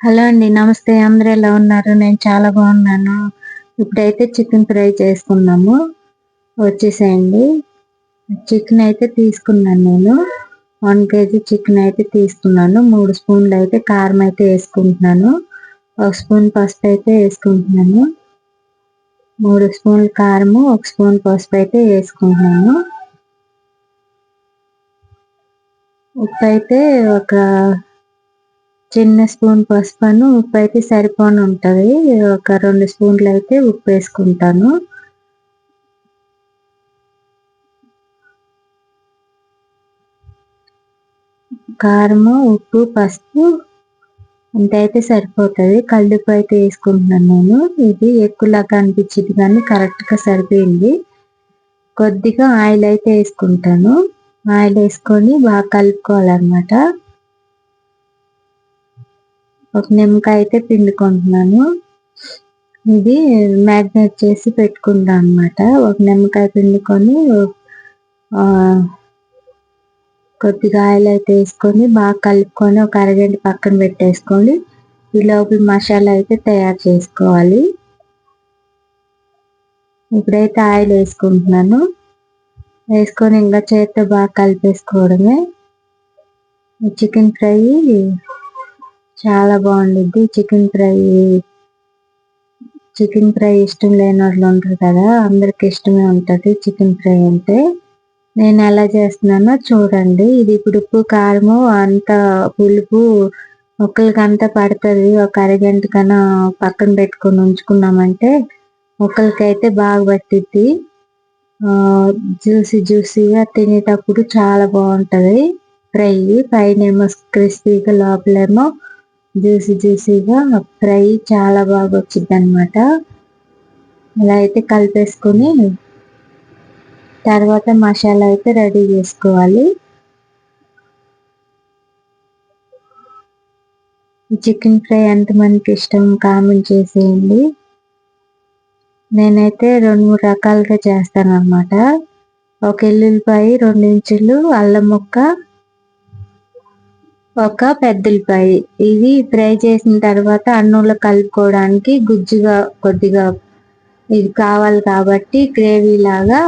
Hello అండి నమస్తే. అందరూ ఎలా ఉన్నారు? నేను చాలా బాగున్నాను. ఇప్పుడైతే చికెన్ ఫ్రై చేసుకున్నాము వచ్చేసేయండి. చికెన్ అయితే తీసుకున్నాను నేను. వన్ కేజీ చికెన్ అయితే తీసుకున్నాను. మూడు స్పూన్లు అయితే కారం అయితే వేసుకుంటున్నాను. ఒక స్పూన్ పసుపు అయితే వేసుకుంటున్నాను. మూడు స్పూన్లు కారము ఒక స్పూన్ పసుపు అయితే వేసుకుంటున్నాను. ఉప్పు అయితే ఒక చిన్న స్పూన్ పసుపును ఉప్పు అయితే సరిపోని ఉంటుంది. ఒక రెండు స్పూన్లు అయితే ఉప్పు వేసుకుంటాను. కారము ఉప్పు పసుపు ఇంత అయితే సరిపోతుంది కళ్ళుప్పు అయితే వేసుకుంటున్నాను నేను. ఇది ఎక్కువలాగా అనిపించింది కానీ కరెక్ట్గా సరిపోయింది. కొద్దిగా ఆయిల్ అయితే వేసుకుంటాను. ఆయిల్ వేసుకొని బాగా కలుపుకోవాలన్నమాట. ఒక నిమ్మకాయ అయితే పిండుకుంటున్నాను. ఇది మ్యాగ్నేట్ చేసి పెట్టుకుంటా అనమాట ఒక నిమ్మకాయ పిండుకొని కొద్దిగా ఆయిల్ అయితే వేసుకొని బాగా కలుపుకొని ఒక అరగంట పక్కన పెట్టేసుకొని ఈ లోపల మసాలా అయితే తయారు చేసుకోవాలి. ఇప్పుడైతే ఆయిల్ వేసుకుంటున్నాను. వేసుకొని ఇంకా చేతితో బాగా కలిపేసుకోవడమే. చికెన్ ఫ్రై చాలా బాగుండిద్ది. చికెన్ ఫ్రై చికెన్ ఫ్రై ఇష్టం లేని వాళ్ళు ఉంటారు కదా అందరికి ఇష్టమే ఉంటుంది చికెన్ ఫ్రై అంటే. నేను ఎలా చేస్తున్నానో చూడండి. ఇది ఇప్పుడు ఉప్పు కారము అంత పులుపు మొక్కలకి అంతా పడుతుంది. ఒక అరగంట కన్నా పక్కన పెట్టుకొని ఉంచుకున్నామంటే ఒకరికైతే అయితే బాగా పట్టిద్ది. జ్యూసీ జ్యూసీగా తినేటప్పుడు చాలా బాగుంటుంది ఫ్రై. పైన ఏమో క్రిస్పీగా లోపలేమో జ్యూసీ జ్యూసీగా ఫ్రై చాలా బాగా వచ్చింది అనమాట ఇలా అయితే కలిపేసుకొని తర్వాత మసాలా అయితే రెడీ చేసుకోవాలి. చికెన్ ఫ్రై ఎంతమందికి ఇష్టం కామెంట్ చేసేయండి. నేనైతే రెండు మూడు రకాలుగా చేస్తాను అనమాట ఒక ఎల్లుల్లిపాయ రెండు ఇంచులు అల్లం ముక్క ఒక పెద్దలపాయ ఇవి ఫ్రై చేసిన తర్వాత అన్నంలో కలుపుకోవడానికి గుజ్జుగా కొద్దిగా ఇది కావాలి కాబట్టి గ్రేవీ లాగా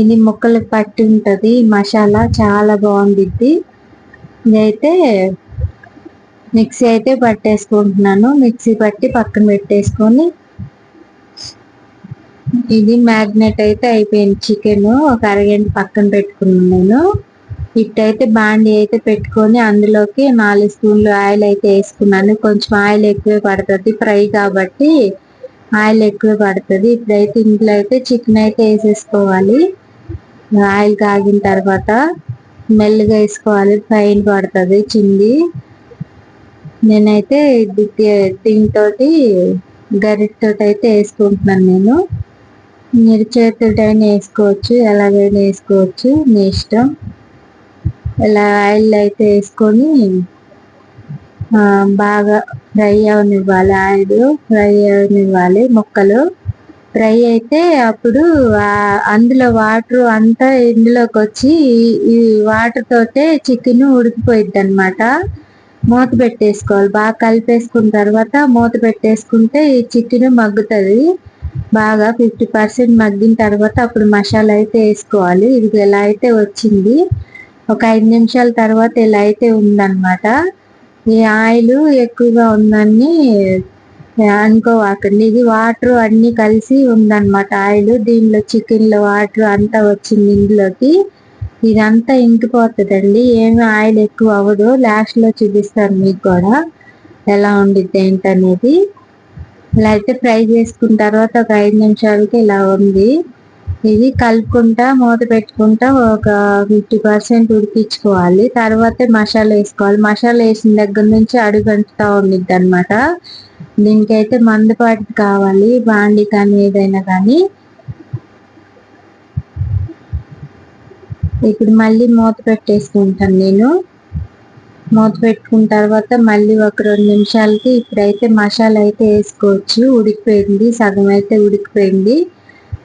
ఇది ముక్కలు పట్టి ఉంటుంది. మసాలా చాలా బాగుండిద్ది. ఇదైతే మిక్సీ అయితే పట్టేసుకుంటున్నాను. మిక్సీ పట్టి పక్కన పెట్టేసుకొని ఇది మ్యాగ్నెట్ అయితే అయిపోయింది. చికెన్ ఒక అరగంట పక్కన పెట్టుకున్నాను నేను. ఇట్టయితే బాండీ అయితే పెట్టుకొని అందులోకి నాలుగు స్పూన్లు ఆయిల్ అయితే వేసుకున్నాను. కొంచెం ఆయిల్ ఎక్కువే పడుతుంది ఫ్రై కాబట్టి ఆయిల్ ఎక్కువ పడుతుంది. ఇప్పుడైతే ఇంట్లో అయితే చికెన్ అయితే వేసేసుకోవాలి. ఆయిల్ కాగిన తర్వాత మెల్లగా వేసుకోవాలి. పైన పడుతుంది చింది. నేనైతే దీంతో గరిటతో అయితే వేసుకుంటున్నాను నేను. మీరు చేతులతో వేసుకోవచ్చు ఎలాగైనా వేసుకోవచ్చు. మీ ఇష్టం. ఇలా ఆయిల్ అయితే వేసుకొని బాగా ఫ్రై అవనివ్వాలి ఆయిల్. ఫ్రై అవనివ్వాలి ముక్కలు. ఫ్రై అయితే అప్పుడు అందులో వాటర్ అంతా ఇందులోకి వచ్చి ఈ వాటర్ తోటే చికెన్ ఉడికిపోయిద్ది అనమాట మూత పెట్టేసుకోవాలి. బాగా కలిపేసుకున్న తర్వాత మూత పెట్టేసుకుంటే ఈ చికెన్ మగ్గుతుంది. బాగా ఫిఫ్టీ పర్సెంట్ మగ్గిన తర్వాత అప్పుడు మసాలా అయితే వేసుకోవాలి. ఇది ఎలా అయితే వచ్చింది. ఒక ఐదు నిమిషాల తర్వాత ఇలా అయితే ఉందన్నమాట. ఈ ఆయిల్ ఎక్కువగా ఉందని అనుకోవాకండి. ఇది వాటర్ అన్నీ కలిసి ఉందన్నమాట ఆయిల్. దీనిలో చికెన్లో వాటర్ అంతా వచ్చింది ఇందులోకి. ఇదంతా ఇంకిపోతుందండి. ఏమి ఆయిల్ ఎక్కువ అవ్వదు. లాస్ట్లో చూపిస్తారు మీకు కూడా ఎలా ఉండిద్ది ఏంటనేది. ఇలా అయితే ఫ్రై చేసుకున్న తర్వాత ఒక ఐదు నిమిషాలకి ఇలా ఉంది. ఇది కలుపుకుంటా మూత పెట్టుకుంటా ఒక ఫిఫ్టీ పర్సెంట్ ఉడికించుకోవాలి. తర్వాత మసాలా వేసుకోవాలి. మసాలా వేసిన దగ్గర నుంచి అడుగంటుతా ఉండిద్ది అనమాట దీనికైతే మందుపాటి కావాలి బాండి కానీ ఏదైనా కానీ. ఇప్పుడు మళ్ళీ మూత పెట్టేసుకుంటాను నేను. మూత పెట్టుకున్న తర్వాత మళ్ళీ ఒక రెండు నిమిషాలకి ఇప్పుడైతే మసాలా అయితే వేసుకోవచ్చు. ఉడికిపోయింది సగం అయితే ఉడికిపోయింది.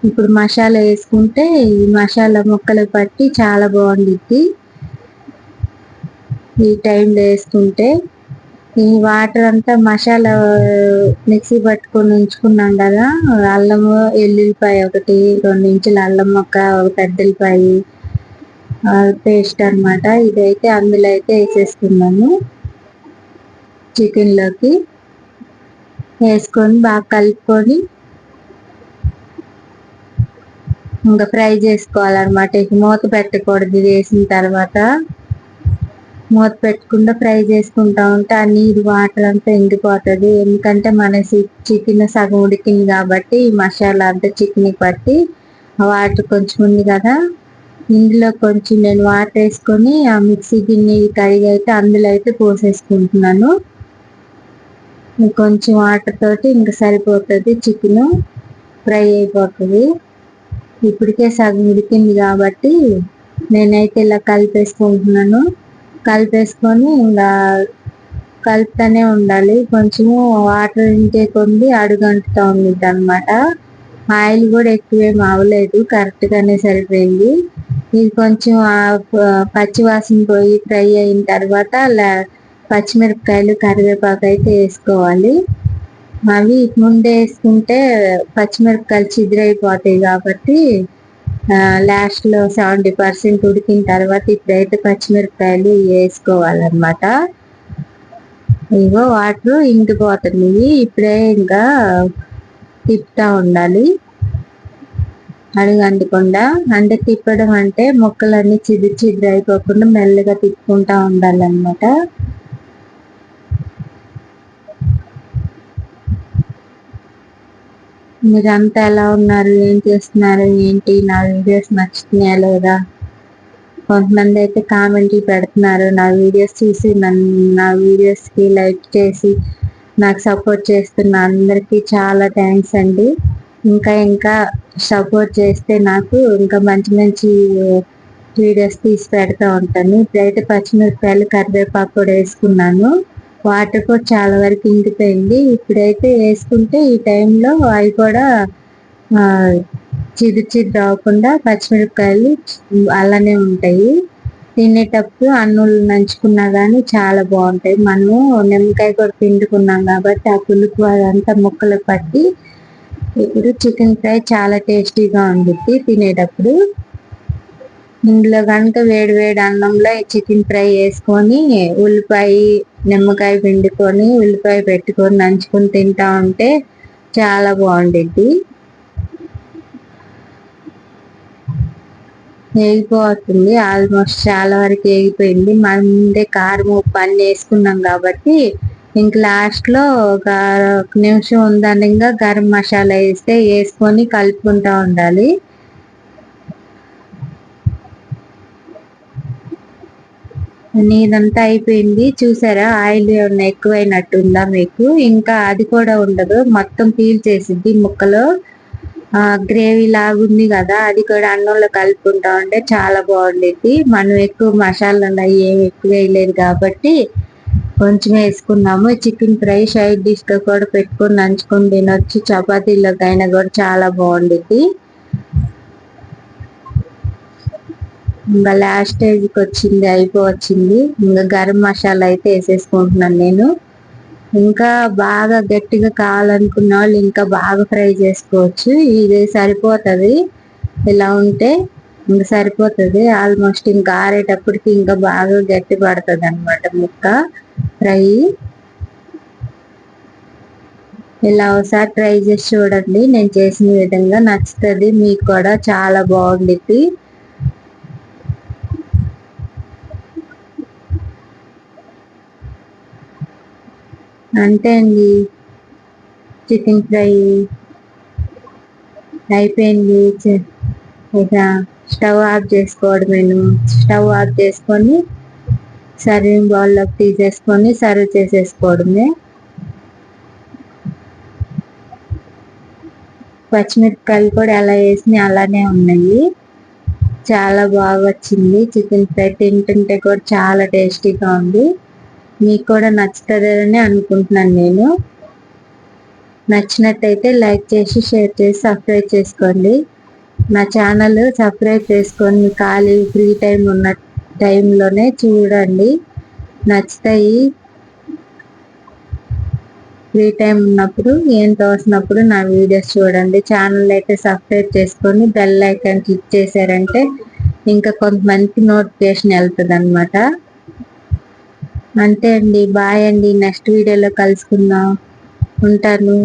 ఇప్పుడు మసాలా వేసుకుంటే ఈ మసాలా ముక్కలు పట్టి చాలా బాగుండిద్ది. ఈ టైంలో వేసుకుంటే ఈ వాటర్ అంతా మసాలా మిక్సీ పట్టుకొని ఉంచుకున్నాం కదా అల్లము ఎల్లుల్లిపాయ ఒకటి రెండు ఇంచుల అల్లం మొక్క ఒక పెద్దలిపాయి పేస్ట్ అనమాట ఇదైతే అందులో అయితే వేసేసుకున్నాము. చికెన్లోకి వేసుకొని బాగా కలుపుకొని ఇంకా ఫ్రై చేసుకోవాలన్నమాట. ఇక మూత పెట్టకూడదు ఇది వేసిన తర్వాత. మూత పెట్టకుండా ఫ్రై చేసుకుంటా ఉంటే ఆ నీరు వాటర్ అంతా ఎండిపోతుంది. ఎందుకంటే మన చికెన్ సగం ఉడికింది కాబట్టి ఈ మసాలా అంతా చికెన్ పట్టి వాటర్ కొంచెం ఉంది కదా. ఇందులో కొంచెం నేను వాటర్ వేసుకొని ఆ మిక్సీ గిన్నె కడిగి అయితే అందులో అయితే పోసేసుకుంటున్నాను. కొంచెం వాటర్ తోటి ఇంకా సరిపోతుంది చికెన్ ఫ్రై అయిపోతుంది. ఇప్పటికే సగం ఉడికింది కాబట్టి నేనైతే ఇలా కలిపేసుకుంటున్నాను. కలిపేసుకొని ఇంకా కలుపుతూనే ఉండాలి. కొంచెము వాటర్ ఇంటే కొన్ని అడుగంటుతా ఉంది అనమాట ఆయిల్ కూడా ఎక్కువేం అవ్వలేదు కరెక్ట్గానే సరిపోయింది. ఇది కొంచెం పచ్చివాసన పోయి ఫ్రై అయిన తర్వాత పచ్చిమిరపకాయలు కరివేపాకు అయితే వేసుకోవాలి. అవి ముందే వేసుకుంటే పచ్చిమిరపకాయలు చిదిరైపోతాయి కాబట్టి లాస్ట్లో సెవెంటీ పర్సెంట్ ఉడికిన తర్వాత ఇప్పుడైతే పచ్చిమిరపకాయలు వేసుకోవాలన్నమాట. ఇగో వాటర్ ఇంకిపోతుంది. ఇప్పుడే ఇంకా తిప్పుతా ఉండాలి. అడుగు అంటే తిప్పడం అంటే మొక్కలన్నీ చిదిరి చిదిరి అయిపోకుండా మెల్లగా తిప్పుకుంటా ఉండాలన్నమాట. మీరంతా ఎలా ఉన్నారు? ఏం చేస్తున్నారు? ఏంటి? నా వీడియోస్ నచ్చుతున్నాయా లేదా? కొంతమంది అయితే కామెంట్లు పెడుతున్నారు. నా వీడియోస్ చూసి నా వీడియోస్కి లైక్ చేసి నాకు సపోర్ట్ చేస్తున్న అందరికీ చాలా థ్యాంక్స్ అండి. ఇంకా ఇంకా సపోర్ట్ చేస్తే నాకు ఇంకా మంచి మంచి వీడియోస్ తీసి పెడతా ఉంటాను. ఇప్పుడైతే పచ్చిమిరపకాయలు కరివేపాకు కూడా వేసుకున్నాను. వాటర్ కూడా చాలా వరకు ఇంకిపోయింది. ఇప్పుడైతే వేసుకుంటే ఈ టైంలో అవి కూడా చిరు చిరు రాకుండా పచ్చిమిరపకాయలు అలానే ఉంటాయి. తినేటప్పుడు అన్నులు నంచుకున్నా కానీ చాలా బాగుంటాయి. మనము నిమ్మకాయ కూడా పిండుకున్నాం కాబట్టి ఆ పులుపు అదంతా ముక్కలు పట్టి ఇప్పుడు చికెన్ ఫ్రై చాలా టేస్టీగా ఉంటుంది తినేటప్పుడు. ఇందులో కనుక వేడి వేడి అన్నంలో చికెన్ ఫ్రై వేసుకొని ఉల్లిపాయ నిమ్మకాయ పిండుకొని ఉల్లిపాయ పెట్టుకొని నంచుకొని తింటా ఉంటే చాలా బాగుండిద్ది. వేగిపోతుంది ఆల్మోస్ట్ చాలా వరకు వేగిపోయింది మనం ముందే కారం ఉప్పు అన్ని వేసుకున్నాం కాబట్టి ఇంక లాస్ట్లో ఒక నిమిషం ఉందనగా గరం మసాలా వేస్తే వేసుకొని కలుపుకుంటా ఉండాలి. నీదంతా అయిపోయింది. చూసారా? ఆయిల్ ఏమన్నా ఎక్కువైనట్టు ఉందా మీకు? ఇంకా అది కూడా ఉండదు. మొత్తం పీల్ చేసిద్ది ముక్కలు. గ్రేవీ లాగుంది కదా అది కూడా అన్నంలో కలుపుకుంటా ఉంటే చాలా బాగుండేది మనం ఎక్కువ మసాలాలు ఏమి ఎక్కువ వేయలేదు కాబట్టి కొంచెం వేసుకున్నాము. చికెన్ ఫ్రై సైడ్ డిష్ కూడా పెట్టుకొని నంచుకొని తినొచ్చు. చపాతీలోకైనా కూడా చాలా బాగుండేది ఇంకా లాస్ట్ స్టేజ్కి వచ్చింది అయిపోవచ్చింది. ఇంకా గరం మసాలా అయితే వేసేసుకుంటున్నాను నేను. ఇంకా బాగా గట్టిగా కావాలనుకున్న వాళ్ళు ఇంకా బాగా ఫ్రై చేసుకోవచ్చు. ఇది సరిపోతుంది. ఇలా ఉంటే ఇంకా సరిపోతుంది. ఆల్మోస్ట్ ఇంకా ఆరేటప్పటికి ఇంకా బాగా గట్టి పడుతుంది అనమాట ముక్క ఫ్రై. ఇలా ఒకసారి ట్రై చేసి చూడండి. నేను చేసిన విధంగా నచ్చుతుంది. మీకు కూడా చాలా బాగుండిద్ది. అంతే అండి. చికెన్ ఫ్రై అయిపోయింది. ఇక స్టవ్ ఆఫ్ చేసుకోవడమేను. స్టవ్ ఆఫ్ చేసుకొని సర్వింగ్ బౌల్లోకి తీసేసుకొని సర్వ్ చేసేసుకోవడమే. పచ్చిమిరపకాయలు కూడా ఎలా వేసినాయి అలానే ఉన్నాయి. చాలా బాగా వచ్చింది. చికెన్ ఫ్రై తింటుంటే కూడా చాలా టేస్టీగా ఉంది. మీకు కూడా నచ్చుతుందని అనుకుంటున్నాను నేను. నచ్చినట్టయితే లైక్ చేసి షేర్ చేసి సబ్స్క్రైబ్ చేసుకోండి. నా ఛానల్ సబ్స్క్రైబ్ చేసుకొని ఖాళీ ఫ్రీ టైం ఉన్న టైంలోనే చూడండి. నచ్చుతాయి. ఫ్రీ టైం ఉన్నప్పుడు ఏం తోసినప్పుడు నా వీడియోస్ చూడండి. ఛానల్ అయితే సబ్స్క్రైబ్ చేసుకొని బెల్ ఐకాన్ క్లిక్ చేశారంటే ఇంకా కొంతమందికి నోటిఫికేషన్ వెళ్తుంది అనమాట అంతే అండి. బాయ్ అండి. నెక్స్ట్ వీడియోలో కలుసుకుందాం. ఉంటాను.